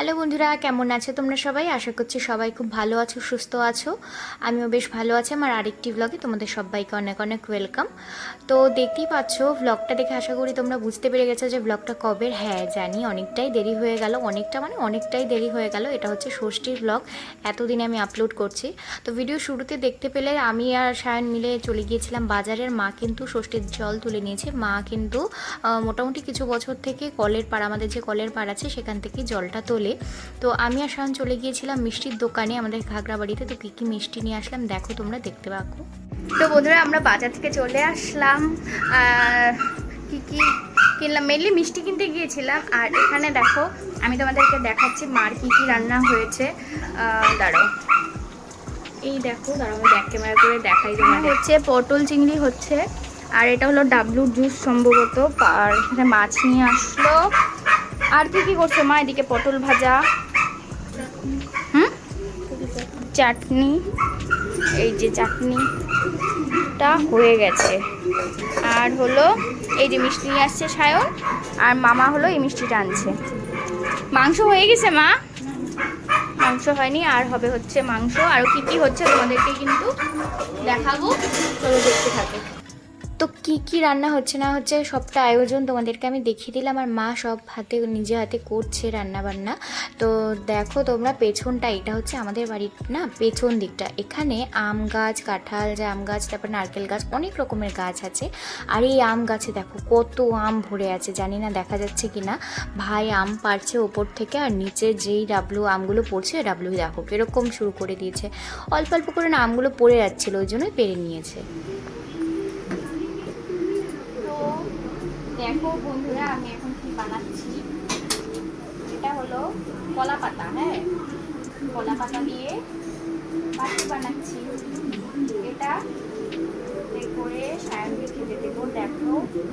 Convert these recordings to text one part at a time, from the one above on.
Hello বন্ধুরা, কেমন আছো তোমরা সবাই? আশা করছি সবাই খুব ভালো আছো, সুস্থ আছো। আমিও বেশ ভালো আছি। আমার আরেকটি ব্লগে তোমাদের সবাইকে অনেক অনেক ওয়েলকাম তো দেখতেই পাচ্ছ ব্লগটা দেখে আশা করি তোমরা বুঝতে পেরে গেছো যে ব্লগটা কবে? হ্যাঁ জানি অনেকটাই দেরি হয়ে গেল। অনেকটা মানে অনেকটাই দেরি হয়ে গেল। এটা হচ্ছে ষষ্ঠীর ব্লগ এতদিনে আমি আপলোড করছি। তো ভিডিও শুরুতে দেখতে পেলে আমি আর সায়ন মিলে চলে গিয়েছিলাম বাজারের। মা কিন্তু ষষ্ঠীর জল তুলে নিয়েছে। মা কিন্তু মোটামুটি কিছু বছর থেকে কলের পাড়, আমাদের যে কলের পাড় আছে, সেখান থেকে জলটা তোলে। তো আমি আর শায়ন চলে গিয়েছিলাম মিষ্টির দোকানে আমাদের ঘাগরা বাড়িতে তো কী কী মিষ্টি নিয়ে আসলাম দেখো তোমরা দেখতে পাবো তো বন্ধুরা আমরা বাজার থেকে চলে আসলাম। আর কি কি কিনলাম? মেনলি মিষ্টি কিনতে গিয়েছিলাম। আর এখানে দেখো আমি তোমাদেরকে দেখাচ্ছি মার কি কি রান্না হয়েছে। দাঁড়াও। এই দেখো দাঁড়াও আমি ব্যাক ক্যামেরা করে দেখাই তোমার হচ্ছে পটল চিংড়ি হচ্ছে। আর এটা হলো ডাবলু জুস সম্ভবত। আর এখানে মাছ নিয়ে আসলো। আর কি কি করছ মা এদিকে? পটল ভাজা, হুম? চাটনি, এই যে চাটনিটা হয়ে গেছে। আর হলো এই যে মিষ্টি নিয়ে আসছে সায়ন, আর মামা হলো এই মিষ্টিটা আনছে। মাংস হয়ে গেছে মা? মাংস হয়নি, আর হবে হচ্ছে মাংস। আর কি কি হচ্ছে তোমাদেরকে কিন্তু দেখাবো। চলো দেখতে থাকো। তো কি কি রান্না হচ্ছে না হচ্ছে সবটা আয়োজন তোমাদেরকে আমি দেখিয়ে দিলাম। আর মা সব হাতে, নিজে হাতে করছে রান্না বান্না তো দেখো তোমরা পেছনটা, এটা হচ্ছে আমাদের বাড়ির, না, পেছন দিকটা। এখানে আম গাছ, কাঁঠাল জাম গাছ, তারপর নারকেল গাছ, অনেক রকমের গাছ আছে। আর এই আম গাছে দেখো কত আম ভরে আছে, জানি না দেখা যাচ্ছে কি না ভাই আম পারছে ওপর থেকে, আর নিচে যেই ডাবলু আমগুলো পড়ছে ডাবলু দেখো, এরকম শুরু করে দিয়েছে। অল্প অল্প করে না আমগুলো পড়ে যাচ্ছিল, ওই জন্যই পেরে নিয়েছে। দেখো বন্ধুরা, আমি এখন কি বানাচ্ছি? এটা হলো কলা পাতা হ্যাঁ? কলা পাতা দিয়ে পাতি বানাচ্ছি। এটা করে সায়নকে খেতে দেবো। দেখো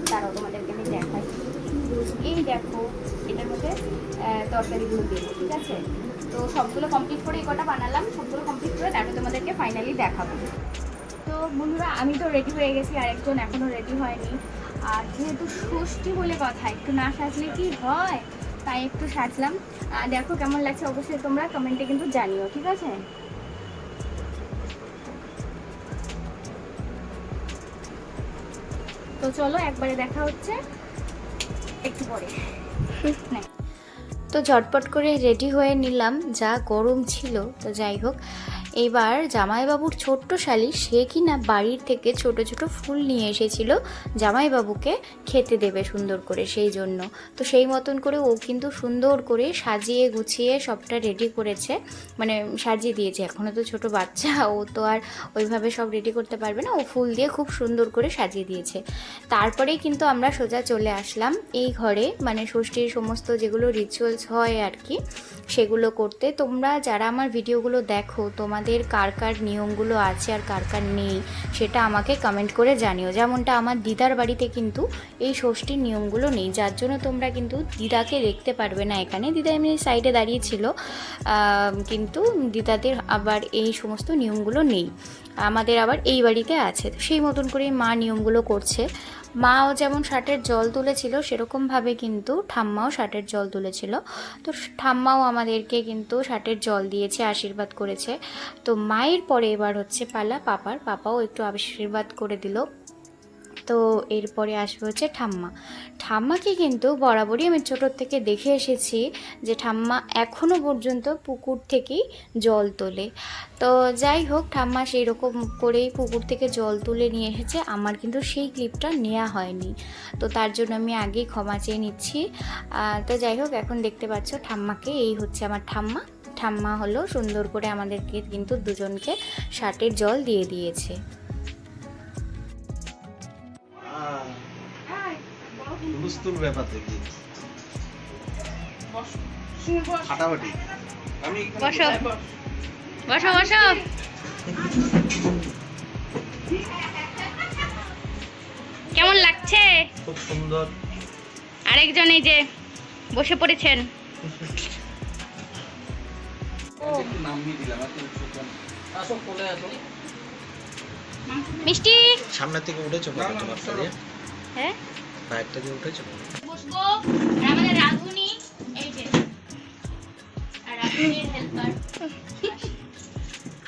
তারাও তোমাদেরকে আমি দেখাই। এই দেখো, এটার মধ্যে তরকারিগুলো দেবো, ঠিক আছে? তো সবগুলো কমপ্লিট করে এই কটা বানালাম, সবগুলো কমপ্লিট করে তারপরে তোমাদেরকে ফাইনালি দেখাবো। বন্ধুরা আমি তো রেডি হয়ে গেছি আর একজন এখনও রেডি হয়নি। আর যেহেতু ষষ্ঠী বলে কথা একটু না সাজলে কি হয়? তাই একটু সাজলাম। আর দেখো কেমন লাগছে অবশ্যই তোমরা কমেন্টে কিন্তু জানিও ঠিক আছে? তো চলো একবারে দেখা হচ্ছে। একটু পরে। তো ঝটপট করে রেডি হয়ে নিলাম, যা গরম ছিল। তো যাই হোক, এবার জামাইবাবুর ছোট্ট শালি, সে কি না বাড়ির থেকে ছোট ছোট ফুল নিয়ে এসেছিল, জামাইবাবুকে খেতে দেবে সুন্দর করে সেই জন্য। তো সেই মতন করে ও কিন্তু সুন্দর করে সাজিয়ে গুছিয়ে সবটা রেডি করেছে মানে সাজিয়ে দিয়েছে। এখনও তো ছোট বাচ্চা, ও তো আর ওইভাবে সব রেডি করতে পারবে না। ও ফুল দিয়ে খুব সুন্দর করে সাজিয়ে দিয়েছে। তারপরেই কিন্তু আমরা সোজা চলে আসলাম এই ঘরে। মানে ষষ্ঠীর সমস্ত যেগুলো রিচুয়ালস হয় আর কি সেগুলো করতে। তোমরা যারা আমার ভিডিওগুলো দেখো, তোমাদের কার কার নিয়মগুলো আছে আর কার কার নেই, সেটা আমাকে কমেন্ট করে জানিও। যেমনটা আমার দিদার বাড়িতে কিন্তু এই ষষ্ঠীর নিয়মগুলো নেই, যার জন্য তোমরা কিন্তু দিদাকে দেখতে পারবে না এখানে। দিদা এমনি সাইডে দাঁড়িয়ে ছিল কিন্তু দিদাদের আবার এই সমস্ত নিয়মগুলো নেই। আমাদের আবার এই বাড়িতে আছে। তো সেই মতন করেই মা নিয়মগুলো করছে। মাও যেমন শার্টের জল তুলেছিল, সেরকমভাবে কিন্তু ঠাম্মাও শার্টের জল তুলেছিল। তো ঠাম্মাও আমাদেরকে কিন্তু শার্টের জল দিয়েছে, আশীর্বাদ করেছে। তো মায়ের পরে এবার হচ্ছে পালা, পাপার। পাপাও একটু আশীর্বাদ করে দিল। তো এরপরে আসবে হচ্ছে ঠাম্মা। ঠাম্মাকে কিন্তু বরাবরই আমি ছোটোর থেকে দেখে এসেছি যে ঠাম্মা এখনও পর্যন্ত পুকুর থেকেই জল তোলে। তো যাই হোক, ঠাম্মা সেই রকম করেই পুকুর থেকে জল তুলে নিয়ে এসেছে। আমার কিন্তু সেই ক্লিপটা নেওয়া হয়নি। তো তার জন্য আমি আগেই ক্ষমা চেয়ে নিচ্ছি। তো যাই হোক, এখন দেখতে পাচ্ছ ঠাম্মাকে এই হচ্ছে আমার ঠাম্মা। ঠাম্মা হলো সুন্দর করে আমাদেরকে কিন্তু দুজনকে শার্টের জল দিয়ে দিয়েছে। হুলস্থুল ব্যাপার দেখি। ফাটাফাটি বসো। বসো। বসো। কেমন লাগছে? খুব সুন্দর। আরেকজন এই যে বসে পড়েছেন। মিষ্টি? সামনে থেকে উঠেছো হ্যাঁ? বাইকটা দিয়ে উঠেছো। বসবো। আর আমাদের রাধুনি এই যে। হেল্পার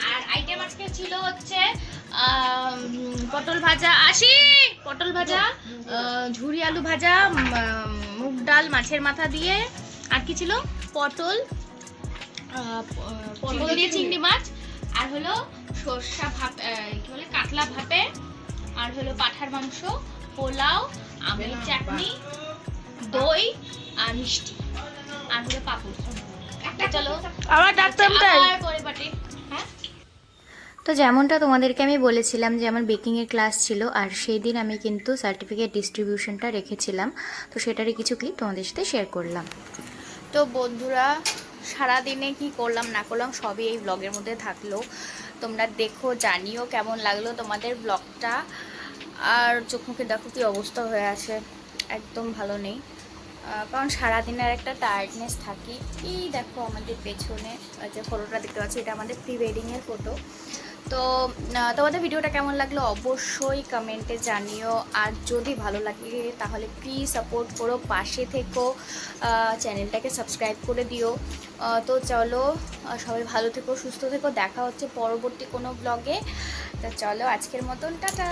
আর আইটেম আজকে ছিল হচ্ছে পটল ভাজা। আসি পটল ভাজা ঝুরি আলু ভাজা মুগ ডাল মাছের মাথা দিয়ে। আর কি ছিল? পটল পটল দিয়ে চিংড়ি মাছ। আর হলো সর্ষা ভাপ কি বলে কাতলা ভাপে। আর হলো পাঠার মাংস। পোলাও আমের চাটনি দই আর মিষ্টি। আর হলো পাপড়। চলো। আবার ডাক্তার আবার পরিপাটি হ্যাঁ? তো যেমনটা তোমাদেরকে আমি বলেছিলাম যে আমার বেকিংয়ের ক্লাস ছিল আর সেই দিন আমি কিন্তু সার্টিফিকেট ডিস্ট্রিবিউশনটা রেখেছিলাম তো সেটারই কিছু ক্লিপ তোমাদের সাথে শেয়ার করলাম। তো বন্ধুরা সারা দিনে কি করলাম না করলাম সবই এই ব্লগের মধ্যে থাকল। তোমরা দেখো জানিও কেমন লাগল তোমাদের ব্লগটা আর চোখ মুখে দেখো কি অবস্থা হয়ে আছে। একদম ভালো নেই। কারণ সারাদিনের একটা টায়ার্ডনেস থাকি। এই দেখো আমাদের পেছনে যে ফটোটা দেখতে পাচ্ছি, এটা আমাদের প্রি ওয়েডিংয়ের ফটো তো তোমাদের ভিডিওটা কেমন লাগল অবশ্যই কমেন্টে জানিও। আর যদি ভালো লাগে, তাহলে প্লিজ সাপোর্ট করো, পাশে থেকো চ্যানেলটাকে সাবস্ক্রাইব করে দিও। তো চলো সবাই ভালো থেকো, সুস্থ থেকো। দেখা হচ্ছে পরবর্তী কোনো ব্লগে তো চলো, আজকের মতন, টাটা!